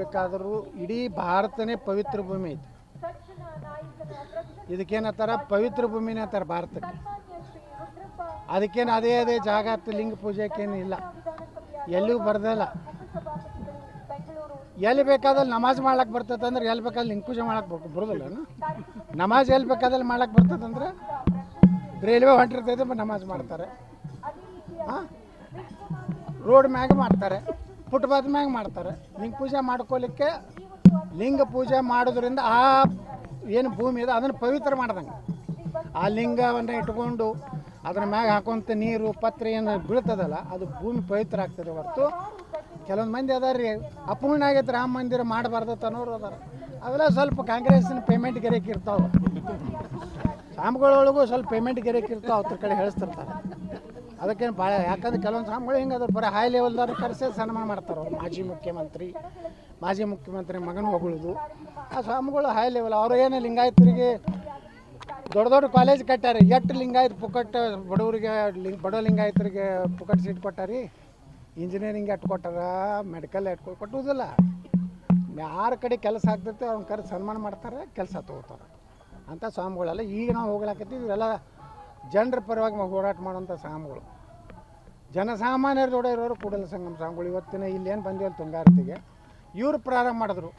ಹೇಳ್ಬೇಕಾದ್ರೂ ಇಡೀ ಭಾರತನೇ ಪವಿತ್ರ ಭೂಮಿ ಐತಿ. ಇದಕ್ಕೇನತ್ತಾರ ಪವಿತ್ರ ಭೂಮಿನೇ ಅಂತಾರೆ ಭಾರತಕ್ಕೆ. ಅದಕ್ಕೇನು ಅದೇ ಅದೇ ಜಾಗ ಲಿಂಗ ಪೂಜೆಕ್ಕೇನು ಇಲ್ಲ. ಎಲ್ಲೂ ಬರ್ದಲ್ಲ. ಎಲ್ಲಿ ಬೇಕಾದಲ್ಲಿ ನಮಾಜ್ ಮಾಡ್ಲಕ್ಕೆ ಬರ್ತದಂದ್ರೆ ಎಲ್ಲಿ ಬೇಕಾದ್ರೆ ಲಿಂಗ ಪೂಜೆ ಮಾಡಕ್ಕೆ ಬರೋದಿಲ್ಲ ನಮಾಜ್ ಎಲ್ಲಿ ಬೇಕಾದಲ್ಲಿ ಮಾಡಕ್ಕೆ ಬರ್ತದಂದ್ರೆ ರೈಲ್ವೆ ಹೊಂಟಿರ್ತೈತೆ, ನಮಾಜ್ ಮಾಡ್ತಾರೆ. ಹಾಂ ರೋಡ್ ಮ್ಯಾಗ ಮಾಡ್ತಾರೆ. ಫುಟ್ಪಾತ್ ಮ್ಯಾಗ ಮಾಡ್ತಾರೆ. ಲಿಂಗ ಪೂಜೆ ಮಾಡ್ಕೊಲಿಕ್ಕೆ ಲಿಂಗ ಪೂಜೆ ಮಾಡೋದ್ರಿಂದ ಆ ಏನು ಭೂಮಿ ಇದೆ ಅದನ್ನು ಪವಿತ್ರ ಮಾಡ್ದಂಗೆ. ಆ ಲಿಂಗವನ್ನು ಇಟ್ಕೊಂಡು ಅದ್ರ ಮ್ಯಾಗ ಹಾಕೋಂಥ ನೀರು ಪತ್ರ ಏನು ಬೀಳ್ತದಲ್ಲ ಅದು ಭೂಮಿ ಪವಿತ್ರ ಆಗ್ತದೆ ಹೊರತು. ಕೆಲವೊಂದು ಮಂದಿ ಅದಾರ ರೀ ಅಪೂರ್ಣ ಆಗೈತೆ ರಾಮ ಮಂದಿರ ಮಾಡಬಾರ್ದು ಅನ್ನೋರು ಅದಾರ. ಅವೆಲ್ಲ ಸ್ವಲ್ಪ ಕಾಂಗ್ರೆಸ್ಸಿನ ಪೇಮೆಂಟ್ ಗೆರೆಕ್ ಇರ್ತಾವೆ. ಸ್ವಾಮಿಗಳೊಳಗೂ ಸ್ವಲ್ಪ ಪೇಮೆಂಟ್ ಗೆರೆಕ್ ಇರ್ತಾವೆ ಅವ್ರ ಕಡೆ ಹೇಳಿಸ್ತಿರ್ತಾರೆ ಅದಕ್ಕೇನು ಭಾಳ, ಯಾಕಂದ್ರೆ ಕೆಲವೊಂದು ಸ್ವಾಮಿಗಳು ಹಿಂಗೆ ಅದ್ರ ಬರೀ ಹೈ ಲೆವೆಲ್ದವ್ರು ಕರೆಸಿ ಸನ್ಮಾನ ಮಾಡ್ತಾರೆ ಅವ್ರು. ಮಾಜಿ ಮುಖ್ಯಮಂತ್ರಿ ಮಾಜಿ ಮುಖ್ಯಮಂತ್ರಿ ಮಗನ ಹೊಗಳುದು. ಆ ಸ್ವಾಮಿಗಳು ಹೈ ಲೆವೆಲ್ ಅವ್ರು ಏನು ಲಿಂಗಾಯತರಿಗೆ ದೊಡ್ಡ ದೊಡ್ಡ ಕಾಲೇಜ್ ಕಟ್ಟಾರೆ ಎಷ್ಟು ಲಿಂಗಾಯತ್ ಪುಕಟ್, ಬಡವರಿಗೆ ಲಿಂಗ್, ಬಡ ಲಿಂಗಾಯತರಿಗೆ ಪುಕಟ್ ಸೀಟ್ ಕೊಟ್ಟಾರಿ. ಇಂಜಿನಿಯರಿಂಗ್ ಎಟ್ಟು ಕೊಟ್ಟಾರ ಮೆಡಿಕಲ್ ಎಟ್ಟು ಕೊಟ್ಟುವುದಿಲ್ಲ ಯಾರ ಕಡೆ ಕೆಲಸ ಆಗ್ತೈತೆ, ಅವ್ನ ಕರೆ ಸನ್ಮಾನ ಮಾಡ್ತಾರೆ, ಕೆಲಸ ತಗೋತಾರೆ. ಅಂಥ ಸ್ವಾಮಿಗಳೆಲ್ಲ ಈಗ ನಾವು ಹೋಗ್ಲಾಕತ್ತೀವಿ. ಇವೆಲ್ಲ ಜನರ ಪರವಾಗಿ ಹೋರಾಟ ಮಾಡೋಂಥ ಸ್ವಾಮಿಗಳು ಜನಸಾಮಾನ್ಯರ ಜೋಡ ಇರೋರು ಕೂಡಲ ಸಂಗಮ ಸಾಮ್ಗಳು. ಇವತ್ತಿನ ಇಲ್ಲೇನು ಬಂದಿವಲ್ಲ ತುಂಗಾರತಿಗೆ. ಇವ್ರು ಪ್ರಾರಂಭ ಮಾಡಿದ್ರು.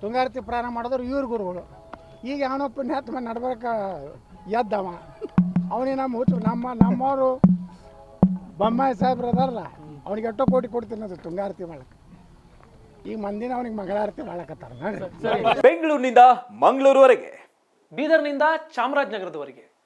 ತುಂಗಾರತಿ ಪ್ರಾರಂಭ ಮಾಡಿದ್ರು ಇವ್ರ ಗುರುಗಳು. ಈಗ ಯಾವನೋ ಪುಣ್ಯಾತ್ಮ ನಡ್ಬೇಕ ಎದ್ದವ. ಅವನಿಗೆ ನಮ್ಮ ಹುಚ್ಚು, ನಮ್ಮ, ನಮ್ಮವರು ಬೊಮ್ಮಾಯಿ ಸಾಹೇಬ್ರು ಅದಾರಲ್ಲ, ಅವ್ನಿಗೆ ಎಷ್ಟೋ ಕೋಟಿ ಕೊಡ್ತೀನಿ ಅದು ತುಂಗಾರತಿ ಮಾಡಕ್ಕೆ ಈ ಮಂದಿನ ಅವನಿಗೆ ಮಂಗಳಾರತಿ ಮಾಡಕತ್ತಾರ ಬೆಂಗಳೂರಿನಿಂದ ಮಂಗಳೂರುವರೆಗೆ, ಬೀದರ್ನಿಂದ ಚಾಮರಾಜನಗರದವರೆಗೆ.